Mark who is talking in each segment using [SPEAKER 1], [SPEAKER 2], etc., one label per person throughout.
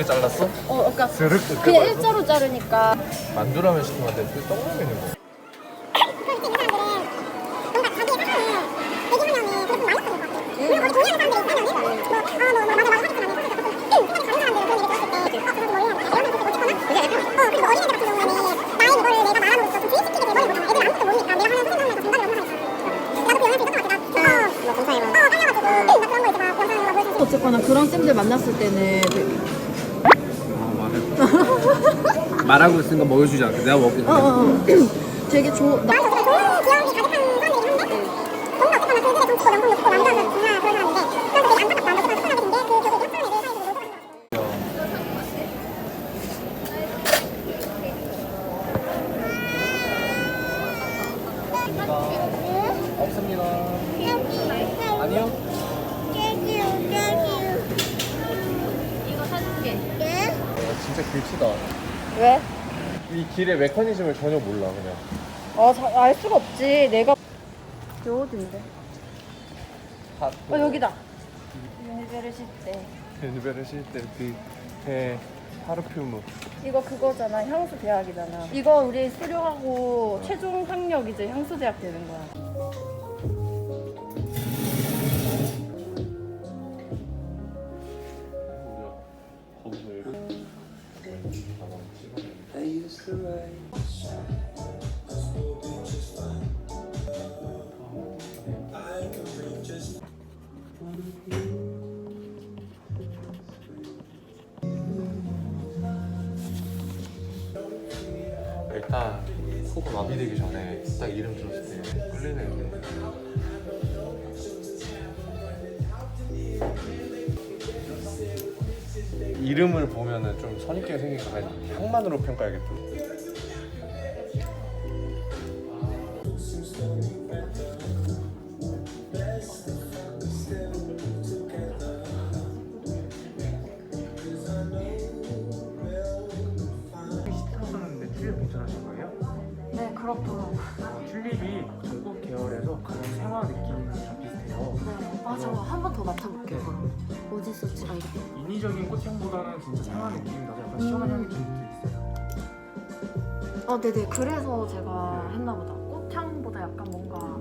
[SPEAKER 1] 이렇게 잘랐어?
[SPEAKER 2] 어, 그러니까
[SPEAKER 1] 드륵
[SPEAKER 2] 그냥 일자로 자르니까
[SPEAKER 1] 만두라면 시키면 돼. 그 떡라면이 뭐.
[SPEAKER 2] 어쨌거나 그런 쌤들 만났을 때는 되게
[SPEAKER 1] 아, 말하고 있으니까 먹여주지 않게 내가 먹게
[SPEAKER 2] 어, 어, 어. 되게 좋 나,
[SPEAKER 1] 없습니다. 아니요.
[SPEAKER 2] 이거 사줄게.
[SPEAKER 1] 아, 진짜 길치다.
[SPEAKER 2] 왜?
[SPEAKER 1] 이 길의 메커니즘을 전혀 몰라 그냥.
[SPEAKER 2] 어, 자, 알 수가 없지. 내가 요 어딘데?
[SPEAKER 1] 다.
[SPEAKER 2] 어, 여기다. 유니베르 시대.
[SPEAKER 1] 유니베르 실때그배 파르퓨무.
[SPEAKER 2] 이거 그거잖아. 향수 대학이잖아. 이거 우리 수료하고 최종 학력 이제 향수 대학 되는 거야.
[SPEAKER 1] 일단 코가 마비되기 전에 딱 이름 들었을 때 끌리는 게 이름을 보면은 좀 선입견이 생기니까 그냥 향만으로 평가해야겠다.
[SPEAKER 3] 하셨는데 튤립 괜찮으신 거예요?
[SPEAKER 2] 네, 그렇더라고.
[SPEAKER 3] 어, 튤립이 전국 계열에서 가장
[SPEAKER 2] 네, 맞아. 한번 더 맡아볼게요, 그럼. 어디 있었지? 아, 이거.
[SPEAKER 3] 인위적인 꽃향보다는 진짜 생화 느낌이 나서 약간 시원한 향이 좀 있어요.
[SPEAKER 2] 아, 네네. 그래서 제가 했나 보다. 꽃향보다 약간 뭔가.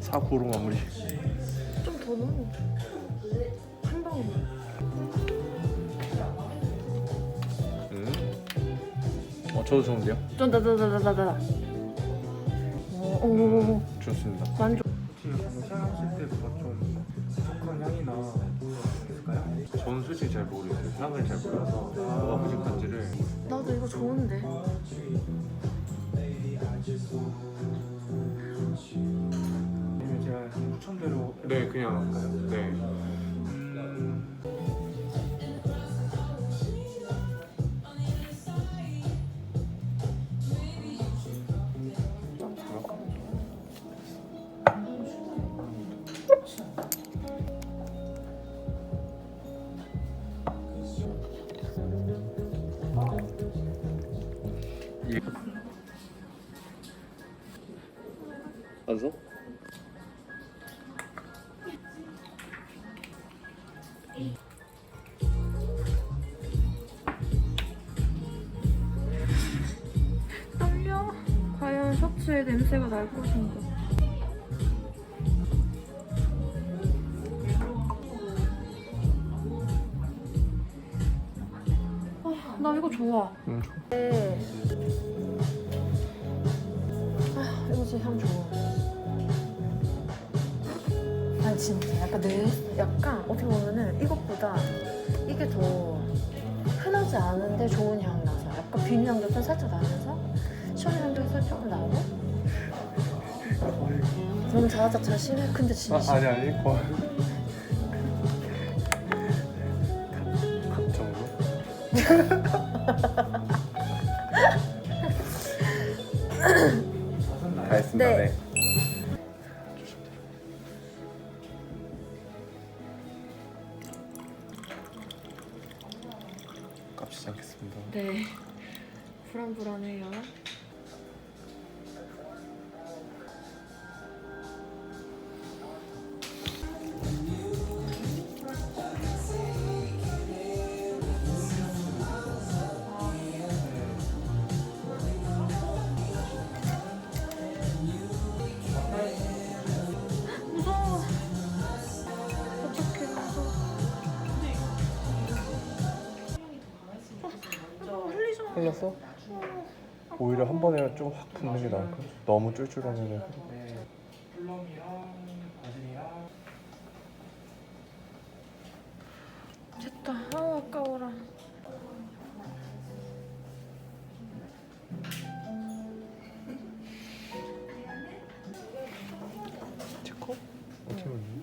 [SPEAKER 1] 사고로 마무리. 저도 좋은데요?
[SPEAKER 2] 좀 다다다다다다. 오, 오, 오,
[SPEAKER 1] 좋습니다.
[SPEAKER 2] 만족.
[SPEAKER 3] 혹시 방금 사용하실 때 뭔가 좀 독한 향이나 있을까요?
[SPEAKER 1] 저는 솔직히 잘 모르겠어요. 향을 잘 몰라서 뭐가 부족한지를.
[SPEAKER 2] 나도 이거 좋은데.
[SPEAKER 3] 아니면 제가 한 추천대로
[SPEAKER 1] 네 그냥 네. 완성?
[SPEAKER 2] 떨려. 과연 셔츠에 냄새가 날 것인가? 아, 나 이거 좋아.
[SPEAKER 1] 응.
[SPEAKER 2] 네. 아, 이거 진짜 향 좋아. 아니 진짜 약간 내 약간 어떻게 보면은 이것보다 이게 더 흔하지 않은데 좋은 향 나서 약간 비누 향도 좀 살짝 나면서 시원 향도 살짝 나고 너무 자자자 심해 근데 진짜
[SPEAKER 1] 아, 아니 아니 거. 각 정도? 다 했습니다.
[SPEAKER 2] 네.
[SPEAKER 1] 네. 깝치지 않겠습니다.
[SPEAKER 2] 네 불안불안해요
[SPEAKER 1] 흘렸어? 오히려 한 번에 좀확 붓는 게 나을까? 너무
[SPEAKER 3] 네. 바질이랑
[SPEAKER 2] 됐다. 아 아까워라.
[SPEAKER 1] 체커? 어떻게 올리니?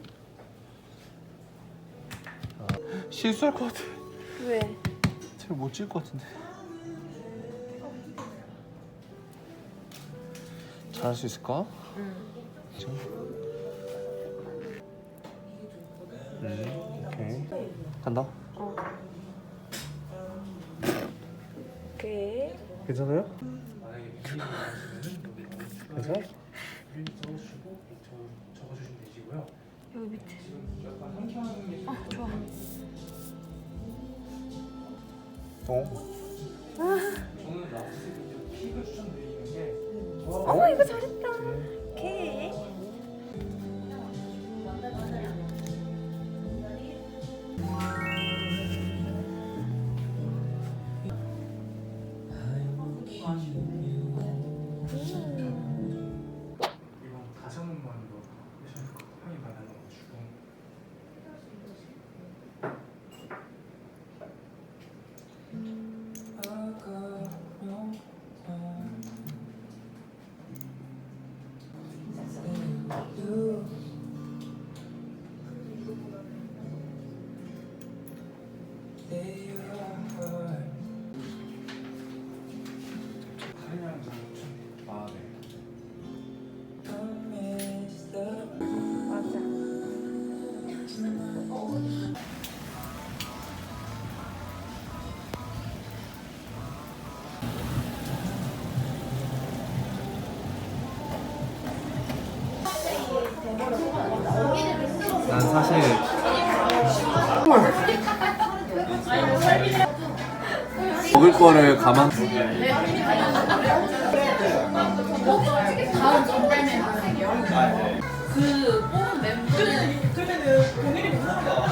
[SPEAKER 1] 아, 실수할 것 같아
[SPEAKER 2] 왜?
[SPEAKER 1] 잘못 찍을 것 같은데 잘할 수 있을까?
[SPEAKER 2] 응.
[SPEAKER 1] 지금? 음, 오케이 간다
[SPEAKER 2] 어. 오케이.
[SPEAKER 1] 괜찮아요? 괜찮아?
[SPEAKER 2] 여기 밑에. 아 좋아.
[SPEAKER 1] 어?
[SPEAKER 3] 이건
[SPEAKER 1] 먹을 거를 가만
[SPEAKER 4] 그러면은 본인이 못 나가.